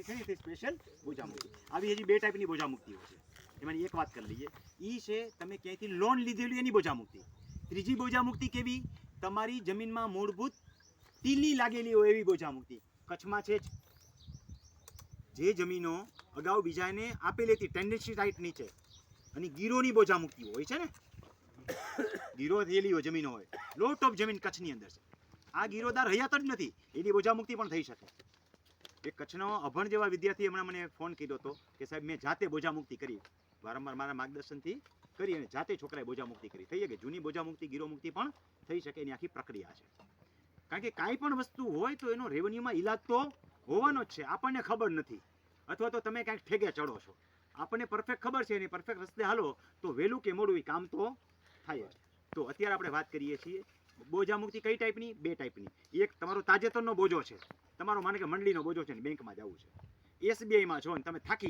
મુક્તિ છે તે સ્પેશિયલ બોજા મુક્તિ આવી હજી બે ટાઈપની બોજા મુક્તિ હોય છે. એમાંની એક વાત કરી લઈએ. એ છે, તમે ક્યાંયથી લોન લીધેલી એની બોજા મુક્તિ ત્રીજી બોજા મુક્તિ કેવી? તમારી જમીનમાં મૂળભૂત તીલી લાગેલી હોય એવી બોજા મુક્તિ કચ્છમાં છે જ. જે જમીનો અગાઉ બીજાને આપેલી હતી ટેન્ડન્સી રાઇટ નીચે. અને ગીરોની બોજા મુક્તિ હોય છે ને? ગીરો થયેલી હોય, જમીનો હોય. લોટ ઓફ જમીન કચ્છની અંદર છે. આ ગીરોદાર હયાત જ નથી. એની બોજા મુક્તિ પણ થઈ શકે. એક કચ્છનો અભણ જેવા વિદ્યાર્થી હમણાં મને ફોન કર્યો હતો કે સાહેબ, મેં જાતે બોજા મુક્તિ કરી. વારંવાર મારા માર્ગદર્શનથી કરી અને જાતે છોકરાએ બોજા મુક્તિ કરી. થઈ શકે. જૂની બોજા મુક્તિ ગીરો મુક્તિ પણ થઈ શકે એની આખી પ્રક્રિયા છે. કારણ કે કાંઈ પણ વસ્તુ હોય તો એનો રેવન્યુમાં ઈલાજ તો હોવાનો જ છે. આપણને ખબર નથી. અથવા તો તમે ક્યાંક ઠેગે ચડો છો. આપણને પરફેક્ટ ખબર છે અને પરફેક્ટ રસ્તે હાલો તો વહેલું કે મોડું એ કામ તો થાય તો અત્યારે આપણે વાત કરીએ છીએ બોજા મુક્તિ કઈ ટાઈપની બે ટાઈપની એક તમારો તાજેતરનો બોજો છે. તમારો માને કે મંડળીનો બોજો છે ને બેંકમાં જવું છે. એસબીઆઈમાં છો ને તમે થાકી